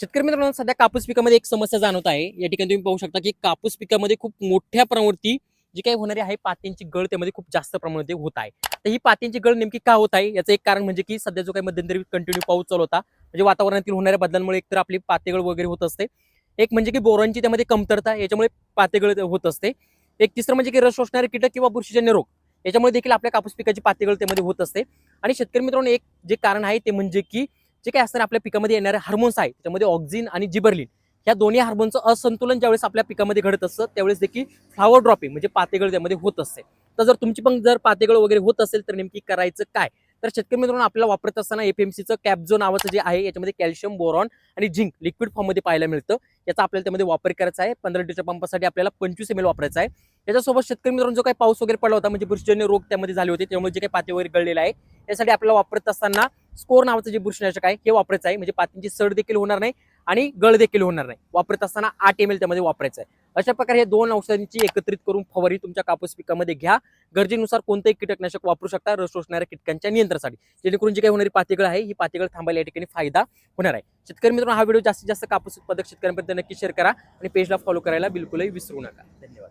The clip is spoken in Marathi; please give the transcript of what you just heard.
शेतकरी मित्रांनो सध्या कापूस पिकामध्ये एक समस्या जाणवत आहे. या ठिकाणी तुम्ही पाहू शकता की कापूस पिकामध्ये खूप मोठ्या प्रमाणावरती जी काही होणारी आहे पात्यांची गळ त्यामध्ये खूप जास्त प्रमाणामध्ये होत आहे. तर ही पात्यांची गळ नेमकी का होत आहे? याचं एक कारण म्हणजे की सध्या जो काही मध्यंतरी कंटिन्यू पाऊस चालू होता म्हणजे वातावरणातील होणाऱ्या बदलांमुळे एकतर आपली पातेगळ वगैरे होत असते. एक म्हणजे की बोरांची त्यामध्ये कमतरता याच्यामुळे पातेगळ होत असते. एक तिसरं म्हणजे की रस शोषणारे कीटक किंवा बुरशीजन्य रोग याच्यामुळे देखील आपल्या कापूस पिकाची पातेगळ त्यामध्ये होत असते. आणि शेतकरी मित्रांनो एक जे कारण आहे ते म्हणजे की जे काही असणार आपल्या पिकामध्ये येणारे हार्मोन्स आहे त्याच्यामध्ये ऑक्झिन आणि जिबर्लिन ह्या दोन्ही हार्मोनचं असंतुलन ज्यावेळेस आपल्या पिकामध्ये घडत असतं त्यावेळेस देखील फ्लावर ड्रॉपिंग म्हणजे पातेगळ त्यामध्ये होत असते. तर जर तुमची पण जर पातेगळ वगैरे होत असेल तर नेमकी करायचं काय? तर शेतकरी मित्रांनो आपल्याला वापरत असताना एपीएमसीचं कॅपझो नावाचं जे आहे याच्यामध्ये कॅल्शियम बोरॉन आणि झिंक लिक्विड फॉर्ममध्ये पाहायला मिळतं. याचा आपल्याला त्यामध्ये वापर करायचा आहे. पंधरा लिटरच्या पंपासाठी आपल्याला पंचवीस एम एल वापरायचा आहे. त्याच्यासोबत शेतकरी मित्रांनो जो काही पाऊस वगैरे पडला होता म्हणजे बुरशीजन्य रोग त्यामध्ये झाले होते त्यामुळे जे काही पाते वगैरे गळलेलं आहे यासाठी आपल्याला वापरत असताना स्कोर नावाचं जे बुरशीनाशक आहे हे वापरायचं आहे. म्हणजे पातींची सड देखील होणार नाही आणि गळ देखील होणार नाही. वापरत असताना आठ एम एल त्यामध्ये वापरायचं आहे. अशा प्रकारे हे दोन औषधांची एकत्रित करून फवारी तुमच्या कापूस पिकामध्ये घ्या. गरजेनुसार कोणतंही कीटकनाशक वापरू शकता रस शोषणाऱ्या कीटकांच्या नियंत्रणासाठी. जेणेकरून जी काही होणारी पातीगळ आहे ही पातीगळ थांबायला या ठिकाणी फायदा होणार आहे. शेतकरी मित्रांनो हा व्हिडिओ जास्तीत जास्त कापूस उत्पादक शेतकऱ्यांपर्यंत नक्की शेअर करा आणि पेजला फॉलो करायला बिलकुलही विसरू नका. धन्यवाद.